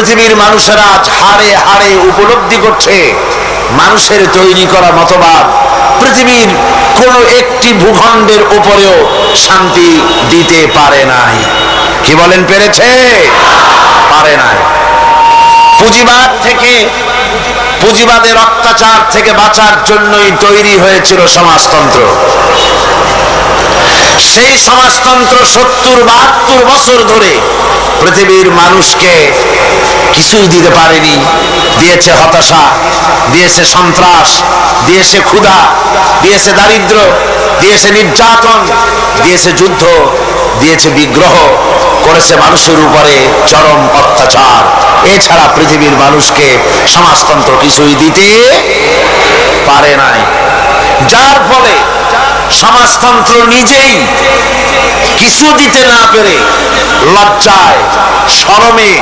পৃথিবীর মানুষেরা আজ হাড়ে উপলব্ধি করছে, মানুষের তৈরি করা মতবাদ। পৃথিবীর কোন একটি ভূখণ্ডের উপরেও শান্তি দিতে পারে নাই। কি বলেন পেরেছে? পারে নাই। পুঁজিবাদ থেকে পুঁজিবাদের অত্যাচার থেকে বাঁচার জন্যই তৈরি হয়েছিল সমাজতন্ত্র। সেই সমাজতন্ত্র সত্তর, বাহাত্তর বছর ধরে পৃথিবীর মানুষকে কিছুই দিতে পারেনি। দিয়েছে হতাশা, দিয়েছে সন্ত্রাস, দিয়েছে ক্ষুধা, দিয়েছে দারিদ্র, দিয়েছে নির্যাতন, দিয়েছে যুদ্ধ, দিয়েছে বিগ্রহ। করেছে মানুষের উপরে চরম অত্যাচার। এছাড়া পৃথিবীর মানুষকে সমাজতন্ত্র কিছুই দিতে পারে নাই। যার ফলে সমাজতন্ত্র নিজেই কিছু দিতে না পেরে লজ্জায় শরমে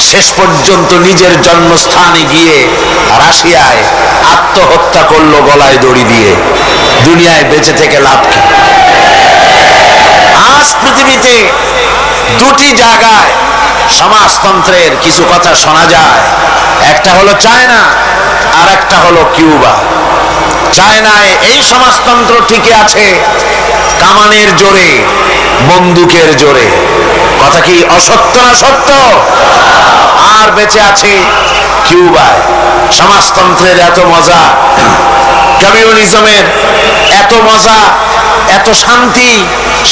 শেষ পর্যন্ত নিজের জন্মস্থানে গিয়ে রাশিয়ায় আত্মহত্যা করল গলায় দড়ি দিয়ে। দুনিয়ায় বেঁচে থেকে লাভ কি? আজ পৃথিবীতে দুটি জায়গায় সমাজতন্ত্রের কিছু কথা শোনা যায়। একটা হলো চায়না আর একটা হলো কিউবা। চায়নায় এই সমাজতন্ত্র টিকে আছে, কামানের জোরে, বন্দুকের জোরে। কথা কি অসত্য না সত্য? আর বেঁচে আছে কিউবায়। সমাজতন্ত্রের এত মজা, কমিউনিজমের এত মজা এত শান্তি,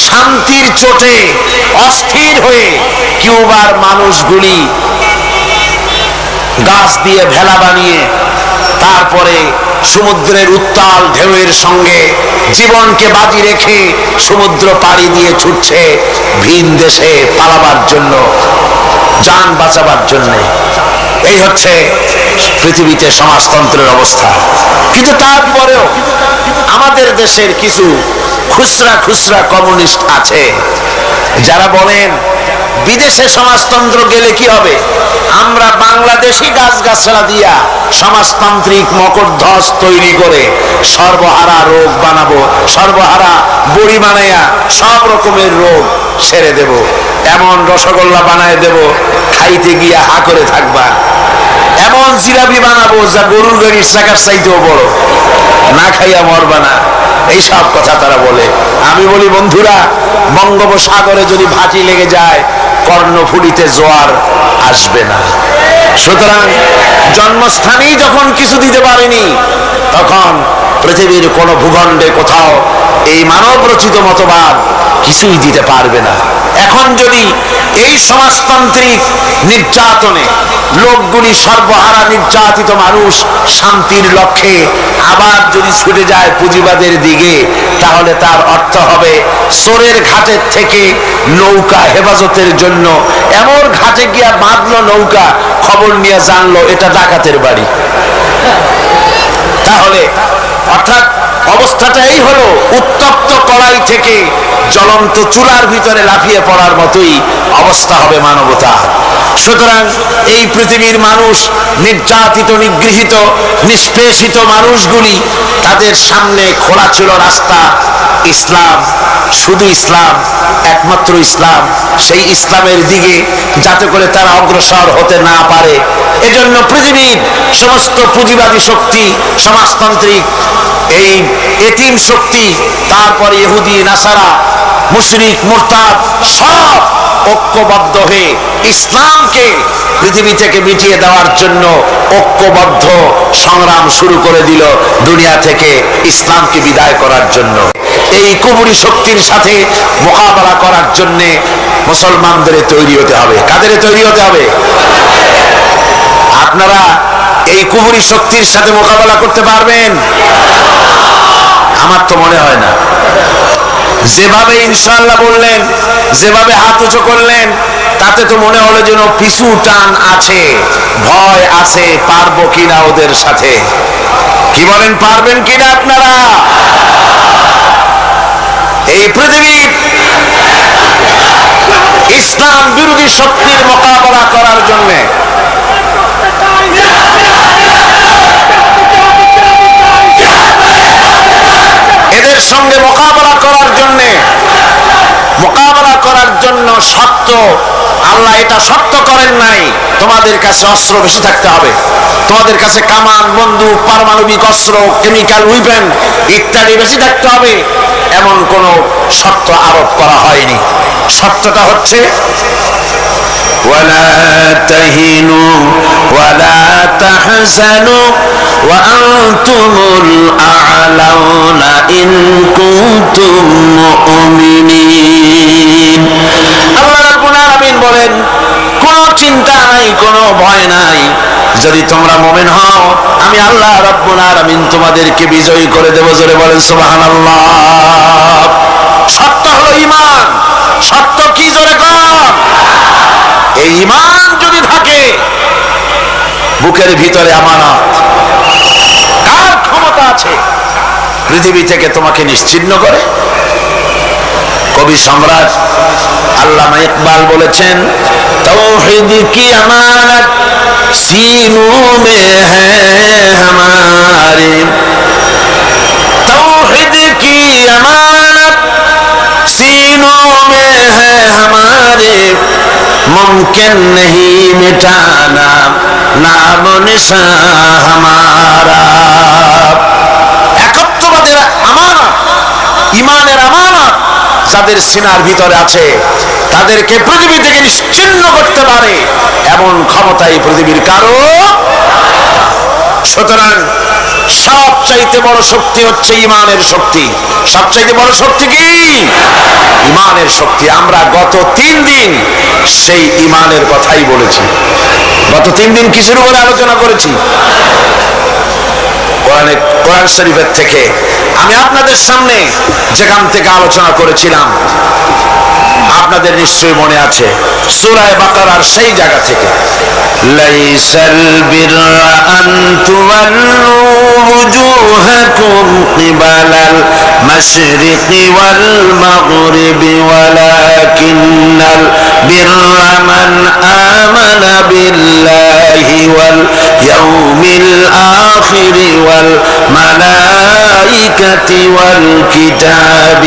শান্তির চোটে, অস্থির হয়ে কিউবার মানুষগুলি গাছ দিয়ে ভেলা বানিয়ে, তারপরে সমুদ্রের উত্তাল ঢেউয়ের সঙ্গে জীবনকে বাজি রেখে সমুদ্র পাড়ি দিয়ে ছুটছে ভিন দেশে পালাবার জন্য, যান বাঁচাবার জন্য। এই হচ্ছে পৃথিবীতে সমাজতন্ত্রের অবস্থা। কিন্তু তারপরেও আমাদের দেশের কিছু খুচরা খুচরা কমিউনিস্ট আছে। যারা বলেন, বিদেশে সমাজতন্ত্র গেলে কি হবে? আমরা বাংলাদেশি গাছগাছড়া দিয়া সমাজতান্ত্রিক মকরধ্বজ তৈরি করে সর্বহারা রোগ বানাবো, সর্বহারা বড়ি বানাইয়া সব রকমের রোগ সেরে দেব। এমন রসগোল্লা বানায় দেব, খাইতে গিয়া হা করে থাকবা। এমন জিলাপি বানাবো যা গরুর গাড়ির চাকার চাইতেও বড়। না খাইয়া মরবা না। এইসব কথা তারা বলে। আমি বলি, বন্ধুরা, বঙ্গোপসাগরে যদি ভাটি লেগে যায়, কর্ণফুলিতে জোয়ার আসবে না। সুতরাং জন্মস্থানেই যখন কিছু দিতে পারেনি, তখন পৃথিবীর কোন ভূখণ্ডে কোথাও এই মানব রচিত মতবাদ কিছুই দিতে পারবে না। এখন যদি এই সমাজতান্ত্রিক নির্যাতনে লোকগুলি সর্বহারা নির্যাতিত মানুষ শান্তির লক্ষ্যে আবার যদি ছুটে যায় পুঁজিবাদের দিকে, তাহলে তার অর্থ হবে সোরের ঘাটের থেকে নৌকা হেফাজতের জন্য। এমন ঘাটে গিয়া বাঁধলো নৌকা, খবর নিয়ে জানলো এটা ডাকাতের বাড়ি। তাহলে অর্থাৎ অবস্থাটা এই হলো, উত্তপ্ত কড়াই থেকে জ্বলন্ত চুলার ভিতরে লাফিয়ে পড়ার মতোই অবস্থা হবে মানবতা। সুতরাং এই পৃথিবীর মানুষ, নির্যাতিত, নিগৃহীত, নিষ্পেষিত মানুষগুলি, তাদের সামনে খোলা ছিল রাস্তা। ইসলাম, শুধু ইসলাম, একমাত্র ইসলাম, সেই ইসলামের দিকে যাতে করে তারা অগ্রসর হতে না পারে। এজন্য পৃথিবীর সমস্ত পুঁজিবাদী শক্তি, সমাজতান্ত্রিক, এই এতিম শক্তি, তারপরে ইহুদি, নাসারা, মুশরিক, মুরতাদ, সব ঐক্যবদ্ধ হয়ে ইসলামকে পৃথিবী থেকে মিটিয়ে দেওয়ার জন্য ঐক্যবদ্ধ সংগ্রাম শুরু করে দিল দুনিয়া থেকে ইসলামকে বিদায় করার জন্য। এই কুবুরি শক্তির সাথে মোকাবেলা করার জন্য মুসলমানদের তৈরি হতে হবে। কাদের তৈরি হতে হবে? আপনারা এই কুবুরি শক্তির সাথে মোকাবেলা করতে পারবেন? আমার তো মনে হয় না। যেভাবে ইনশাল্লাহ বললেন, যেভাবে হাত উঁচু করলেন, তাতে তো মনে হলো যেন পিছু টান আছে, ভয় আছে, পারব কিনা ওদের সাথে। কি বলেন, পারবেন কিনা আপনারা? এই পৃথিবী ইসলাম বিরোধী শক্তির মোকাবেলা করার জন্য এদের সঙ্গে মোকাবেলা করার জন্য মোকাবেলা করার জন্য সত্য আল্লাহ এটা সত্য করেন নাই তোমাদের তোমাদের কাছে অস্ত্র বেশি থাকতে হবে তোমাদের কাছে কামান বন্দুক পারমাণবিক অস্ত্র কেমিক্যাল উইপেন ইত্যাদি বেশি থাকতে হবে এমন কোনো শর্ত আরোপ করা হয়নি শর্তটা হচ্ছে ولا تهنوا ولا تحزنوا وأنتم الأعلون إن كنتم مؤمنين ভয় নাই। যদি তোমরা মোমেন হও, আমি আল্লাহ রাব্বুল আলামিন তোমাদেরকে বিজয়ী করে দেব, জোরে বলেন সুবহানাল্লাহ। সত্য হলো ঈমান। সত্য কি জোরে কর এই ঈমান যদি থাকে, বুকের ভিতরে আমানত। কার ক্ষমতা আছে? পৃথিবী থেকে তোমাকে নিশ্চিহ্ন করে কবি সম্রাট আল্লামা ইকবাল বলেছেন, তৌহিদ কি আমার সিনো মে হামারে। কি আমার সিনো মে হামারে। মুমকিন নহি মিটানা, নাম হামারা। ইমানের আমার যাদের সিনার ভিতরে আছে, তাদেরকে পৃথিবী থেকে নিশ্চিন্ন করতে পারে? এমন ক্ষমতা এই পৃথিবীর কারও সুতরাং সবচাইতে বড় শক্তি হচ্ছে ইমানের শক্তি। সবচাইতে বড় শক্তি কি? ইমানের শক্তি। আমরা গত তিন দিন সেই ইমানের কথাই বলেছি। গত তিন দিন কিসের উপরে আলোচনা করেছি? কোরআনে কোরআন শরীফের থেকে আমি আপনাদের সামনে যেখান থেকে আলোচনা করেছিলাম, আপনাদের নিশ্চয়ই মনে আছে সুরায় বাকারার সেই জায়গা থেকে। লাইসাল বিররা তুওয়াল্লু وجوهكم قبل المشرق والمغرب ولكن البر من آمن بالله واليوم الآخر والملائكة والكتاب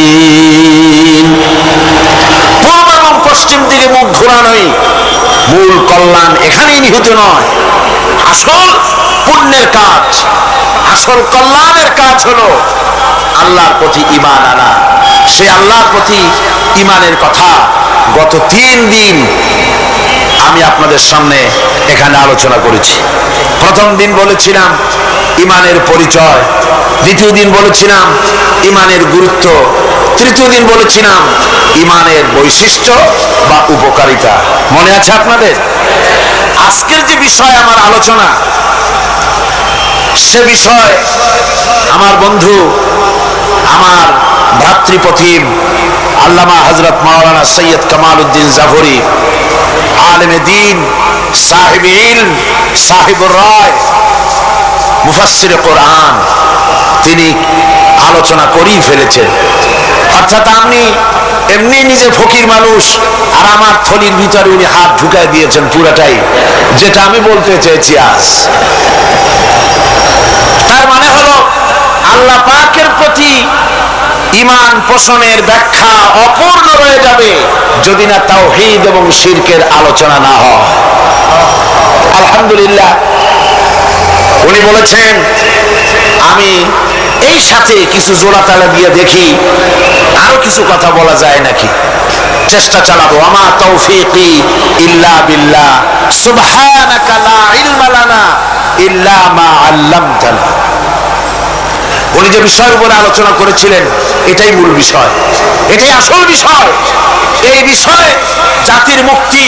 والنبيين পূর্ব এবং পশ্চিম দিকে মুখ ঘোরানোই মূল কল্যাণ এখানেই নিহিত নয় আসল পুণ্যের কাজ আসল কল্যাণের কাজ হলো আল্লাহর প্রতি ইমান আনা। সে আল্লাহর প্রতি ইমানের কথা গত তিন দিন আমি আপনাদের সামনে এখানে আলোচনা করেছি। প্রথম দিন বলেছিলাম ইমানের পরিচয়, দ্বিতীয় দিন বলেছিলাম ইমানের গুরুত্ব, তৃতীয় দিন বলেছিলাম ইমানের বৈশিষ্ট্য বা উপকারিতা। মনে আছে আপনাদের? আজকের যে বিষয় আমার আলোচনা সে বিষয় আমার বন্ধু, আমার ভ্রাতৃপথিম আল্লামা হজরত মাওলানা সৈয়দ কামাল উদ্দিন জাফরি আলমে দিন সাহেব ইলম, সাহেবুর রায়, মুফাসসির কোরআন, তিনি আলোচনা করেই ফেলেছেন। অর্থাৎ আপনি এমনি নিজে ফকির মানুষ, আর আমার থলির ভিতরে উনি হাত ঢুকায় দিয়েছেন পুরাটাই, যেটা আমি বলতে চেয়েছি আজ। তার মানে হলো, আল্লাহ পাকের প্রতি ইমান পোষণের ব্যাখ্যা অপূর্ণ রয়ে যাবে যদি না তাওহীদ এবং শিরকের আলোচনা না হয়। আলহামদুলিল্লাহ, উনি বলেছেন, আমি এই সাথে কিছু জোড়া তালা দিয়ে দেখি আরও কিছু কথা বলা যায় নাকি? চেষ্টা চালাবো। আমা তৌফিকি ইল্লা বিল্লাহ। সুবহানাকা লা ইল্লা মা আল্লামতানা। উনি যে বিষয়ের উপরে আলোচনা করেছিলেন, এটাই মূল বিষয়। এটাই আসল বিষয়। এই বিষয়ে জাতির মুক্তি,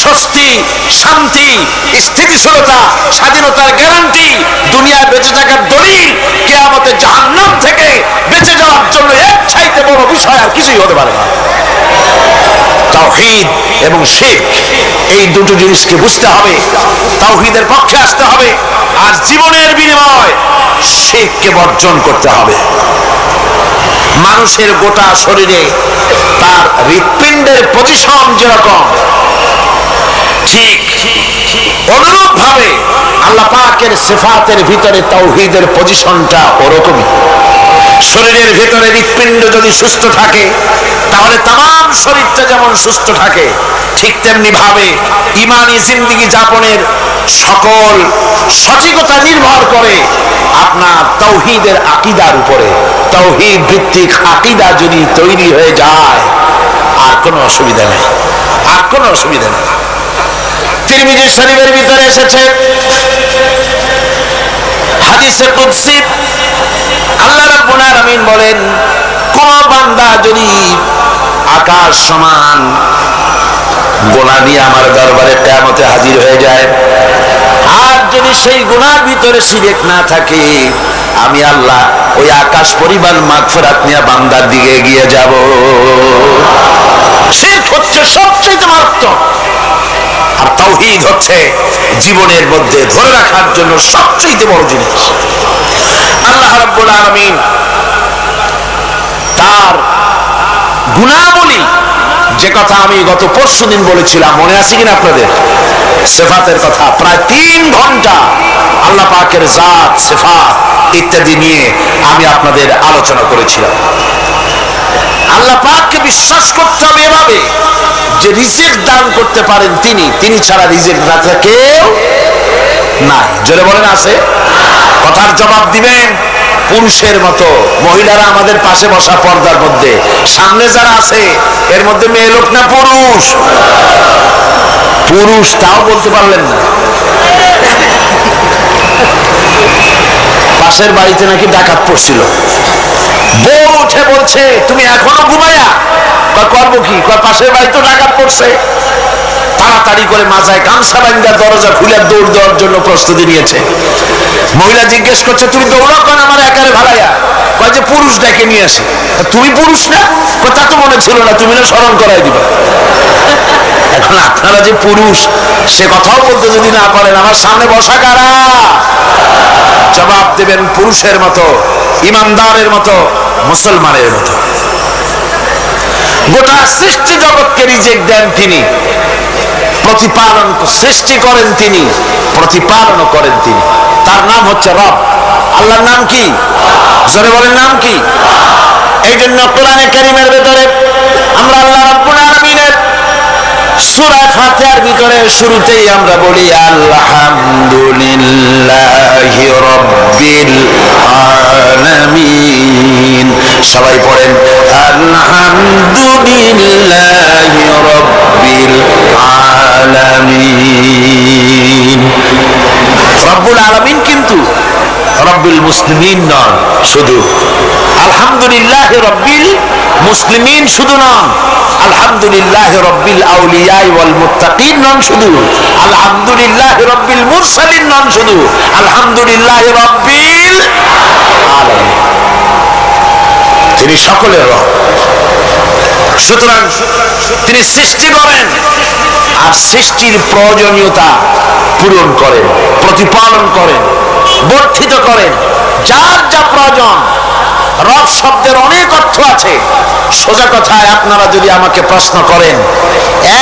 স্বস্তি, শান্তি, স্থিতিশীলতা, স্বাধীনতার গ্যারান্টি দুনিয়ায় বেঁচে থাকার দলিল কেয়ামতের জাহান্নাম থেকে বেঁচে যাওয়ার জন্য এক চাইতে বড় বিষয় আর কিছুই হতে পারে না। তাওহীদ এবং শিরক, এই দুটো জিনিসকে বুঝতে হবে, তাওহীদের পক্ষে আসতে হবে, আর জীবনের বিনিময় শিরককে বর্জন করতে হবে। মানুষের গোটা শরীরে তার হৃৎপিণ্ডের পজিশন যেরকম, ঠিক অনুরূপ ভাবে আল্লাহ পাকের সিফাতের ভিতরে তাওহীদের পজিশনটা ওরকমই। শরীরের ভেতরে হৃৎপিণ্ড যদি সুস্থ থাকে, তাহলে তাম শরীরটা যেমন সুস্থ থাকে, ঠিক তেমনি ভাবে ইমানি জিন্দিগি যাপনের সকল সঠিকতা নির্ভর করে আপনার তৌহিদের আকিদার উপরে। তৌহিদ ভিত্তিক আকিদা যদি তৈরি হয়ে যায়, আর কোনো অসুবিধা নেই। আর কোনো অসুবিধা নেই। তিরমিজি শরীফের ভিতরে এসেছে, হাদিসে কুদসি, আল্লাহ রাব্বুল আলামিন বলেন, কোন বান্দা যদি আকাশ সমান গোনা নিয়ে আমার দরবারে কিয়ামতে হাজির হয়ে যায়। আর যদি সেই গুনার ভিতরে শিরেক না থাকে, আমি আল্লাহ ওই আকাশ পরিমাণ মাগফিরাত নিয়ে বান্দার দিকে এগিয়ে যাব। শিরক হচ্ছে সবচেয়ে মারাত্মক। আর তাওহীদ হচ্ছে জীবনের মধ্যে ধরে রাখার জন্য সবচেয়ে বড় জিনিস। আল্লাহ রাব্বুল আলামিন তার গুণাবলী যে কথা আমি গত পরশু দিন বলেছিলাম, মনে আছে কিনা আপনাদের? সেফাতের কথা। প্রায় তিন ঘণ্টা আল্লাহ পাকের জাত, সেফাত ইত্যাদি নিয়ে আমি আপনাদের আলোচনা করেছিলাম। আল্লাহ পাককে বিশ্বাস করতে হবে এভাবে যে রিজেক্ট দান করতে পারেন তিনি। তিনি ছাড়া রিজেক্ট দাতা কেউ নাই। জোরে বলেন আছে? কথার জবাব দিবেন। পুরুষের মতো, মহিলারা আমাদের পাশে বসা পর্দার মধ্যে। সামনে যারা আছে, এর মধ্যে মেয়ে লোক না, পুরুষ। পুরুষ তাও বলতে পারলেন না। পাশের বাড়িতে নাকি ডাকাত পড়ছিল। বউ উঠে বলছে, তুমি এখনও ঘুমায়া করব কি? পাশের বাড়ি তো ডাকাত পড়ছে। তাড়াতাড়ি করে মাথায় গামছা বান্ধা দরজা খুলে দৌড় দেওয়ার জন্য প্রস্তুতি নিয়েছে। মহিলা জিজ্ঞেস করছে, তুমি দৌড়াও কেন আমার একারে ভাড়াইয়া কয় যে, পুরুষ ডেকে নিয়ে আসে। তুমি পুরুষ না? তা তো মনে ছিল না, তুমি না স্মরণ করাই দিবা। এখন আপনারা যে পুরুষ, সে কথাও বলতে যদি না পারেন, আমার সামনে বসা কারা? জবাব দেবেন পুরুষের মতো, ইমানদারের মতো, মুসলমানের মতো। গোটা সৃষ্টি জগৎকে রিজেক্ট দেন তিনি। প্রতিপালন সৃষ্টি করেন তিনি প্রতিপালন করেন তিনি। তার নাম হচ্ছে রব। আল্লাহর নাম কি? জোরে বলেন, নাম কি? এই জন্য কোরআনে কারিমের ভেতরে আমরা আল্লাহ রব্বুল আলামিনের সূরা ফাতিহার ভিতরে শুরুতেই আমরা বলি, আলহামদুলিল্লাহি রাব্বিল আলামিন। সবাই পড়েন, আলহামদুলিল্লাহি রাব্বিল আলামিন। রব্বুল আলামিন কিন্তু রব্বিল মুসলিমিন নন শুধু আলহামদুলিল্লাহ রব্বিল মুসলিমিন শুধু নন, আলহামদুলিল্লাহ রব্বিল আউলিয়াই ওয়াল মুত্তাকিন নন শুধু, আলহামদুলিল্লাহ রব্বিল মুরসালিন নন শুধু, আলহামদুলিল্লাহ রব্বিল আলামিন। তিনি সকলের রব। সুতরাং তিনি সৃষ্টি করেন আর সৃষ্টির প্রয়োজনীয়তা পূরণ করেন, প্রতিপালন করেন, বর্ধিত করেন। যার যা প্রয়োজন, রব শব্দের অনেক অর্থ আছে। সোজা কথায় আপনারা যদি আমাকে প্রশ্ন করেন,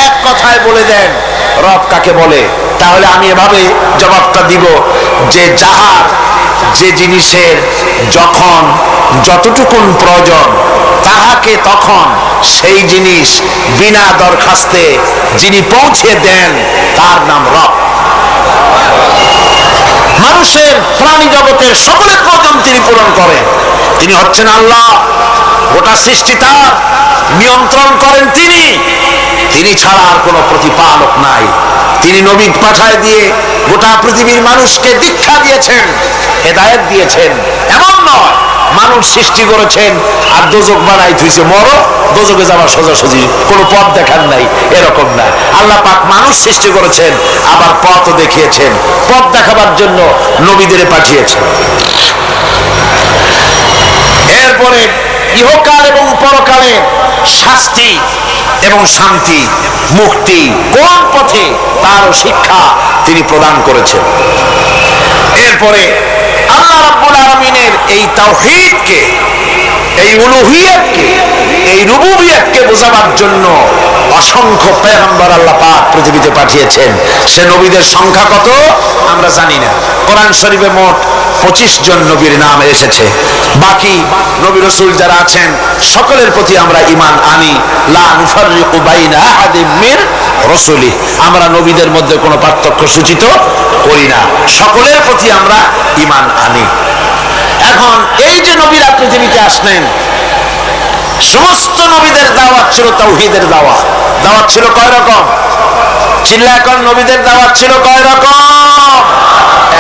এক কথায় বলে দেন, রব কাকে বলে? তাহলে আমি এভাবে জবাবটা দিব যে যাহার যে জিনিসের যখন যতটুকুন প্রয়োজন তাহাকে তখন সেই জিনিস বিনা দরখাস্তে যিনি পৌঁছে দেন, তার নাম রব। মানুষের প্রাণী জগতের সকলের প্রয়োজন তিনি পূরণ করেন। তিনি হচ্ছেন আল্লাহ। গোটা সৃষ্টি তার। নিয়ন্ত্রণ করেন তিনি। তিনি ছাড়া আর কোনো প্রতিপালক নাই। তিনি নবী পাঠায় দিয়ে গোটা পৃথিবীর মানুষকে দীক্ষা দিয়েছেন, হেদায়েত দিয়েছেন। এমন নয়, মানুষ সৃষ্টি করেছেন আর দোজক বানাই থুইছে, মরো, দোজকে যাওয়ার সোজাসুজি, কোনো পথ দেখার নাই, এরকম না। আল্লাহ পাক মানুষ সৃষ্টি করেছেন, আবার পথ দেখিয়েছেন। পথ দেখাবার জন্য নবীদের পাঠিয়েছেন। এরপরে ইহকাল এবং পরকালে শাস্তি এবং শান্তি, মুক্তি কোন পথে তারও শিক্ষা তিনি প্রদান করেছেন। এরপরে আল্লাহ রাব্বুল আলামিনের এই তাওহীদকে, এই উলুহিয়াতকে, এই রুবুবিয়াতকে বোঝাবার জন্য অসংখ্য পেগম্বর আল্লাহ পাক পৃথিবীতে পাঠিয়েছেন। সে নবীদের সংখ্যা কত? আমরা জানি না। কোরআন শরীফে মোট পঁচিশ জন নবীর নাম এসেছে। বাকি নবী রসুল যারা আছেন, সকলের প্রতি আমরা ইমান আনি। রসুলি। আমরা নবীদের মধ্যে কোনো পার্থক্য সূচিত করি না। সকলের প্রতি আমরা ইমান আনি। এখন এই যে নবীরা পৃথিবীতে আসলেন, সমস্ত নবীদের দাওয়াত ছিল তৌহিদের দাওয়াত। দাওয়াত ছিল কয় রকম? চিল্লা এখন নবীদের দাওয়াত ছিল কয় রকম?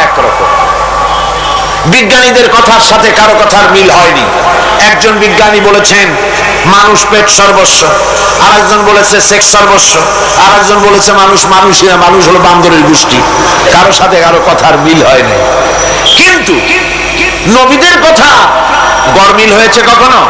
এক রকম। বিজ্ঞানীদের কথার সাথে কারও কথার মিল হয়নি। একজন বিজ্ঞানী বলেছেন, মানুষ পেট সর্বস্ব। আর একজন বলেছে, সেক্স সর্বস্ব। আর একজন বলেছে, মানুষ মানুষই না, মানুষ হলো বান্দরের গোষ্ঠী। কারও সাথে কারও কথার মিল হয়নি। কিন্তু নবীদের কথা গরমিল হয়েছে কখনো?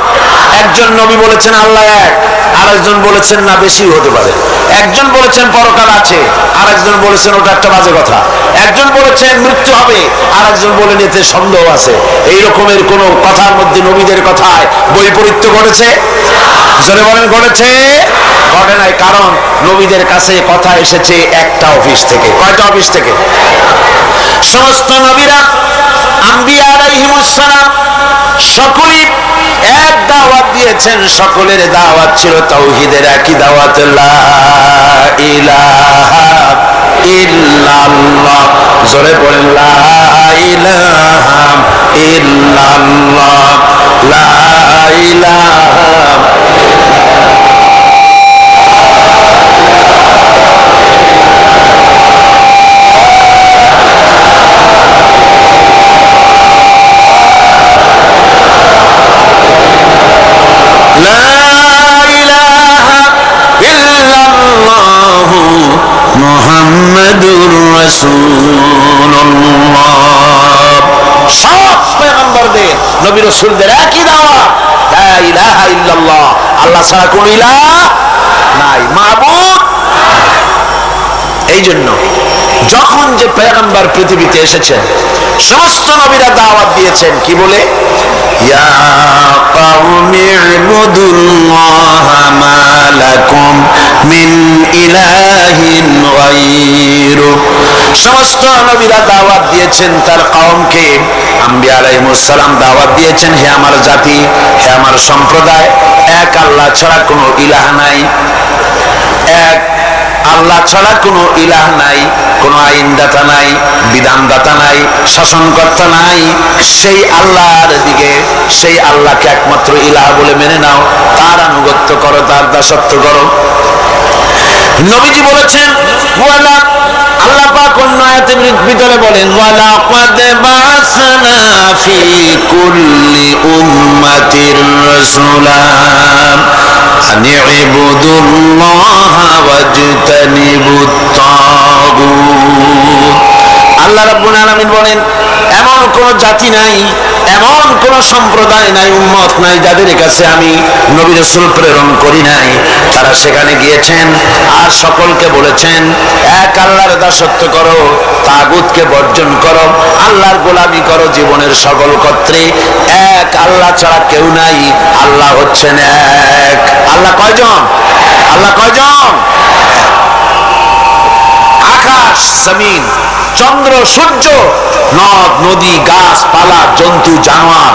একজন নবী বলেছেন আল্লাহ এক আর একজন বলেছেন না বেশি হতে পারে। একজন বলেছেন পরকাল আছে আর একজন বলেছেন ওটা একটা বাজে কথা। একজন বলেছেন মৃত্যু হবে আর একজন বলেন এতে সন্দেহ আছে। এই রকমের কোন কথার মধ্যে নবীদের কথায় বৈপরীত্য ঘটেছে? জোরে বলেন, ঘটেছে? ঘটে নাই, কারণ নবীদের কাছে কথা এসেছে একটা অফিস থেকে। কয়টা অফিস থেকে? সমস্ত নবীরা আম্বিয়া আলাইহিমুসসালাম সকলেই এক দাওয়াত দিয়েছেন, সকলের দাওয়াত ছিল তাওহীদের একই দাওয়াত, লা ইলাহা ইল্লাল্লাহ। জোরে পড়েন লা ইলাহা ইল্লাল্লাহ। লা নবী রসুলদের একই দাওয়া আল্লাহ ছাড়া কোন ইলা নাই। মাহবুদ এই জন্য যখন যে পেগম্বার পৃথিবীতে এসেছেন সমস্ত নবীরা দাওয়াত দিয়েছেন, কি বলে? সমস্ত নবীরা দাওয়াত দিয়েছেন তার কমকে আম্বি আলাইহিসসালাম দাওয়াত দিয়েছেন, হে আমার জাতি, হে আমার সম্প্রদায়, এক আল্লাহ ছাড়া কোনো ইলাহা নাই। এক আল্লাহ ছাড়া কোনো ইলাহ নাই, কোনো আইনদাতা নাই, বিধানদাতা নাই, শাসনকর্তা নাই। সেই আল্লাহর দিকে, সেই আল্লাহকে একমাত্র ইলাহ বলে মেনে নাও। তার আনুগত্য করো, তার দাসত্ব করো। নবীজি বলেছেন, ওয়ালা আল্লাহ পাক অন্য আয়াতের ভিতরে বলেন, ওয়ালা ক্বাদ বাসানা ফি কুল্লি উম্মাতির রাসূলা আনি ইবুদুল্লাহ ওয়াজতানিবুত তাগুত আল্লাহ রাব্বুল আলামিন বলেন, এমন কোন জাতি নাই, এমন কোন সম্প্রদায় নাই, উম্মত নাই যাদের কাছে আমি নবী রাসূল প্রেরণ করি নাই। তারা সেখানে গিয়েছেন আর সকলকে বলেছেন, এক আল্লাহর দাসত্ব করো, তাগুতকে বর্জন করো, আল্লাহর গোলামি করো জীবনের সকল ক্ষেত্রে এক আল্লাহ ছাড়া কেউ নাই, আল্লাহ হচ্ছেন এক। আল্লাহ কয়জন? আল্লাহ কয়জন? আকাশ জমিন চন্দ্র সূর্য নদ নদী গাছপালা জন্তু জানোয়ার।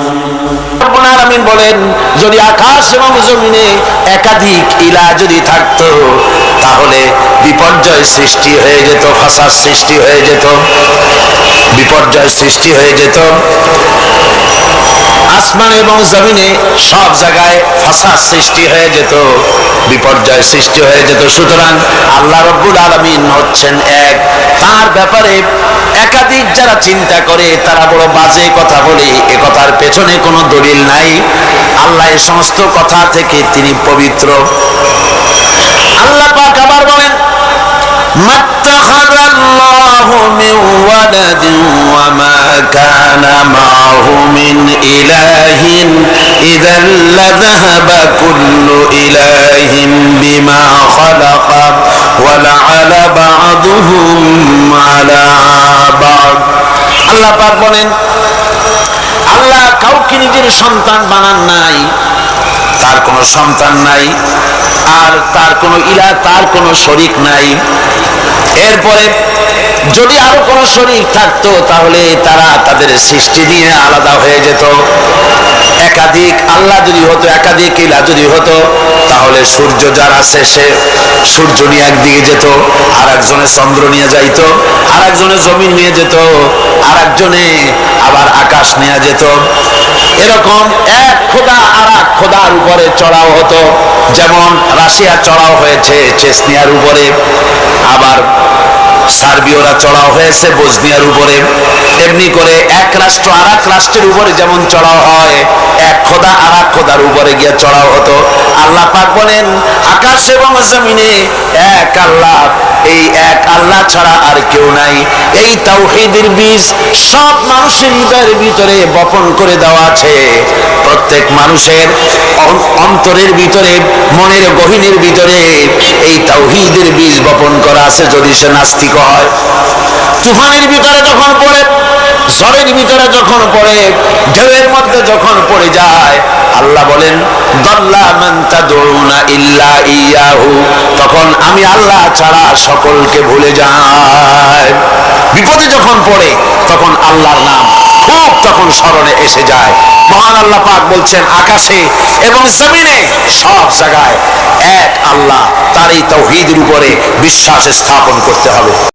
রব্বুল বলেন, যদি আকাশ এবং জমিনে একাধিক ইলা যদি থাকতো, তাহলে বিপর্যয় সৃষ্টি হয়ে যেত, ফাসাদ সৃষ্টি হয়ে যেত, বিপর্যয় সৃষ্টি হয়ে যেত। আসমান এবং জমিনে সব জায়গায় ফাঁসা সৃষ্টি হয়ে যেত, বিপর্যয় সৃষ্টি হয়ে যেত। সুতরাং আল্লাহ রব্বুল আলমিন হচ্ছেন এক। তার ব্যাপারে একাধিক যারা চিন্তা করে, তারা বড় বাজে কথা বলে। এ কথার পেছনে কোনো দলিল নাই। আল্লাহ এ সমস্ত কথা থেকে তিনি পবিত্র। আল্লাহ পাক আবার বলেন মাত্তা من ولد وما كان معه من إله إذا لذهب كل إله بما خلق ولعل بعضهم على بعض আল্লাহ পাক বলেন আল্লাহ কাউকে নিজের সন্তান বানান নাই তার কোনো সন্তান নাই আর তার কোনো ইলা তার কোনো শরিক নাই এরপরে যদি আরও কোনো শরীর থাকতো, তাহলে তারা তাদের সৃষ্টি নিয়ে আলাদা হয়ে যেত। একাধিক আল্লাহ যদি হতো, একাধিক ইলা যদি হতো, তাহলে সূর্য যার আছে সে সূর্য নিয়ে একদিকে যেত আর একজনে চন্দ্র নিয়ে যাইত আর একজনে জমিন নিয়ে যেত আর একজনে আবার আকাশ নিয়ে যেত। এরকম এক খোদা আর এক খোদার উপরে চড়াও হতো। যেমন রাশিয়া চড়াও হয়েছে, চেসনিয়ার উপরে, আবার সার্বিয়রা চড়াও হয়েছে বসনিয়ার উপরে। এমনি করে এক রাষ্ট্র আর এক রাষ্ট্রের উপরে যেমন চড়াও হয়, এক খোদা আর এক খোদার উপরে গিয়ে চড়াও হতো। আল্লাহ পাক বলেন, আকাশ এবং জমিনে এক আল্লাহ, এই এক আল্লাহ ছাড়া আর কেউ নাই। এই তাওহীদের বীজ সব মানুষের হৃদয়ের ভিতরে বপন করে দেওয়া আছে। প্রত্যেক মানুষের অন্তরের ভিতরে, মনের গহীনের ভিতরে এই তাওহীদের বীজ বপন করা আছে। যদি সে নাস্তিক হয়। তুফানের ভিতরে যখন পড়ে, ঝড়ের ভিতরে যখন পড়ে, ঢেউয়ের মধ্যে যখন পড়ে যায়, আল্লাহ বলেন ইল্লা তখন আমি আল্লাহ ছাড়া সকলকে ভুলে যায় বিপদে যখন পড়ে, তখন আল্লাহর নাম খুব তখন স্মরণে এসে যায়। মহান আল্লাহ পাক বলছেন, আকাশে এবং জমিনে সব জায়গায় এক আল্লাহ তার এই তৌহিদের উপরে বিশ্বাস স্থাপন করতে হবে।